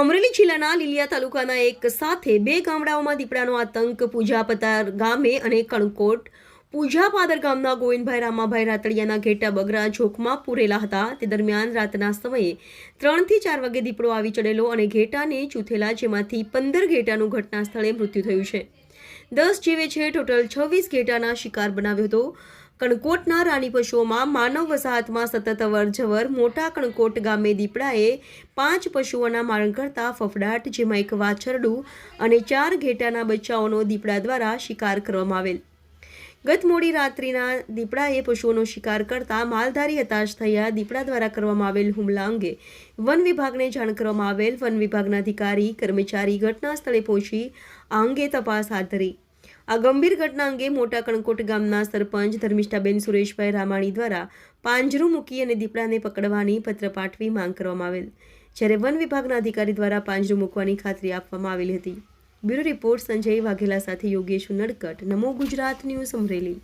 અમરેલી જિલ્લાના લીલિયા તાલુકાના એક સાથે બે ગામડાઓમાં દીપડાનો આતંક, પૂજાપતાર ગામે અને કણકોટ, પૂજાપાદર ગામના ગોવિંદભાઈ રામાભાઈ રાતડિયાના ઘેટા બગરા જોખમાં પૂરેલા હતા. તે દરમિયાન રાતના સમયે ત્રણથી ચાર વાગે દીપડો આવી ચડેલો અને ઘેટાને ચૂથેલા, જેમાંથી પંદર ઘેટાનું ઘટના સ્થળે મૃત્યુ થયું છે. દસ જીવે છે ટોટલ છવ્વીસ ઘેટાના શિકાર બનાવ્યો હતો. કણકોટના રાની પશુઓમાં માનવ વસાહતમાં સતત અવરજવર મોટા કણકોટ ગામે દીપડાએ પાંચ પશુઓના મારણ કરતા ફફડાટ, જેમાં એક વાછરડું અને ચાર ઘેટાના બચ્ચાઓનો દીપડા દ્વારા શિકાર કરવામાં આવેલ. ગત મોડી રાત્રિના દીપડાએ પશુઓનો શિકાર કરતા માલધારી હતાશ થયા દીપડા દ્વારા કરવામાં આવેલ હુમલા અંગે વન વિભાગને જાણ કરવામાં આવેલ. વન વિભાગના અધિકારી, કર્મચારી ઘટના સ્થળે પહોંચી આ અંગે તપાસ હાથ ધરી. આ ગંભીર ઘટના અંગે મોટા કણકોટ ગામના સરપંચ ધર્મિષ્ઠાબેન સુરેશભાઈ રામાણી દ્વારા પાંજરું મૂકી અને દીપડાને પકડવાની પત્ર પાઠવી માંગ કરવામાં આવેલ. જ્યારે વન વિભાગના અધિકારી દ્વારા પાંજરું મૂકવાની ખાતરી આપવામાં આવેલી હતી. બ્યુરો રિપોર્ટ સંજય વાઘેલા સાથે યોગેશ નડકટ નમો ગુજરાત ન્યૂઝ અમરેલી.